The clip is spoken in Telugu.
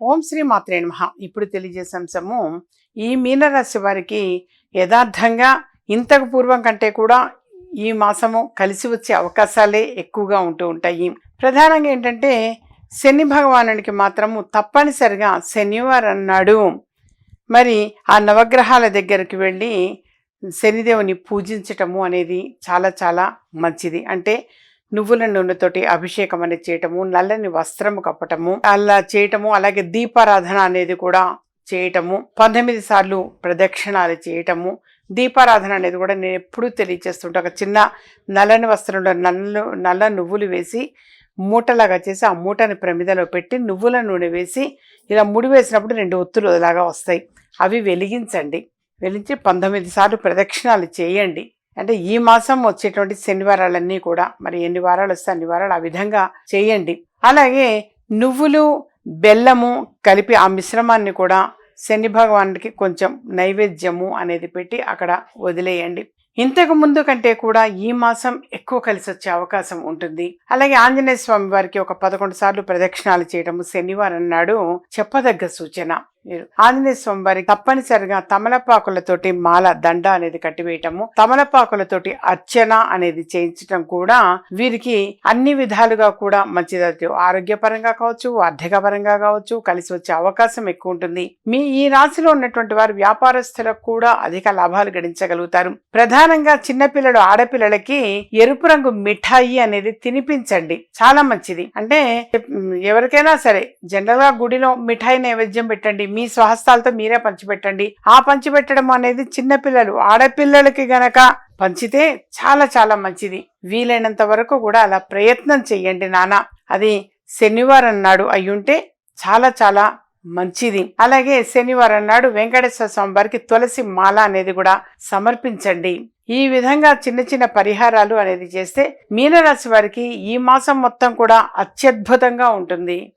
ఓం శ్రీ మాత్రే నమ. ఇప్పుడు తెలియజేసే అంశము ఈ మీనరాశి వారికి యథార్థంగా ఇంతకు పూర్వం కంటే కూడా ఈ మాసము కలిసి వచ్చే అవకాశాలే ఎక్కువగా ఉంటూ ఉంటాయి. ప్రధానంగా ఏంటంటే శని భగవానుడికి మాత్రము తప్పనిసరిగా శనివారం నాడు మరి ఆ నవగ్రహాల దగ్గరికి వెళ్ళి శనిదేవుని పూజించటము అనేది చాలా చాలా మంచిది. అంటే నువ్వుల నూనెతోటి అభిషేకం అనేది చేయటము నల్లని వస్త్రము కప్పటము అలా చేయటము అలాగే దీపారాధన అనేది కూడా చేయటము పంతొమ్మిది సార్లు ప్రదక్షిణాలు చేయటము దీపారాధన అనేది కూడా నేను ఎప్పుడూ తెలియచేస్తుంటా. ఒక చిన్న నల్లని వస్త్రంలో నల్ల నల్ల నువ్వులు వేసి మూటలాగా చేసి ఆ మూటని ప్రమిదలో పెట్టి నువ్వుల నూనె వేసి ఇలా ముడి వేసినప్పుడు రెండు ఒత్తులు లాగా వస్తాయి. అవి వెలిగించండి. వెలిగించి పంతొమ్మిది సార్లు ప్రదక్షిణాలు చేయండి. అంటే ఈ మాసం వచ్చేటువంటి శనివారాలన్నీ కూడా మరి ఎన్ని వారాలు వస్తే అన్ని వారాలు ఆ విధంగా చేయండి. అలాగే నువ్వులు బెల్లము కలిపి ఆ మిశ్రమాన్ని కూడా శని భగవానుడికి కొంచెం నైవేద్యము అనేది పెట్టి అక్కడ వదిలేయండి. ఇంతకు ముందు కంటే కూడా ఈ మాసం ఎక్కువ కలిసి వచ్చే అవకాశం ఉంటుంది. అలాగే ఆంజనేయ స్వామి వారికి ఒక పదకొండు సార్లు ప్రదక్షిణాలు చేయటము శనివారం నాడు చెప్పదగ్గ సూచన. ఆంజనేయ స్వామి వారికి తప్పనిసరిగా తమలపాకులతోటి మాల దండ అనేది కట్టివేయటము తమలపాకులతోటి అర్చన అనేది చేయించటం కూడా వీరికి అన్ని విధాలుగా కూడా మంచిది ఆరోగ్యపరంగా కావచ్చు ఆర్థిక పరంగా కావచ్చు కలిసి వచ్చే అవకాశం ఎక్కువ ఉంటుంది. మీ ఈ రాశిలో ఉన్నటువంటి వారు వ్యాపారస్తులకు కూడా అధిక లాభాలు గడించగలుగుతారు. ప్రధానంగా చిన్నపిల్లలు ఆడపిల్లలకి ఎరుపు రంగు మిఠాయి అనేది తినిపించండి. చాలా మంచిది. అంటే ఎవరికైనా సరే జనరల్గా గుడిలో మిఠాయి నైవేద్యం పెట్టండి. మీ స్వహస్తాలతో మీరే పంచిపెట్టండి. ఆ పంచిపెట్టడం అనేది చిన్నపిల్లలు ఆడపిల్లలకి గనక పంచితే చాలా చాలా మంచిది. వీలైనంత వరకు కూడా అలా ప్రయత్నం చెయ్యండి నాన్న. అది శనివారం నాడు అయ్యుంటే చాలా చాలా మంచిది. అలాగే శనివారం నాడు వెంకటేశ్వర స్వామి వారికి తులసి మాల అనేది కూడా సమర్పించండి. ఈ విధంగా చిన్న చిన్న పరిహారాలు అనేది చేస్తే మీనరాశి వారికి ఈ మాసం మొత్తం కూడా అత్యద్భుతంగా ఉంటుంది.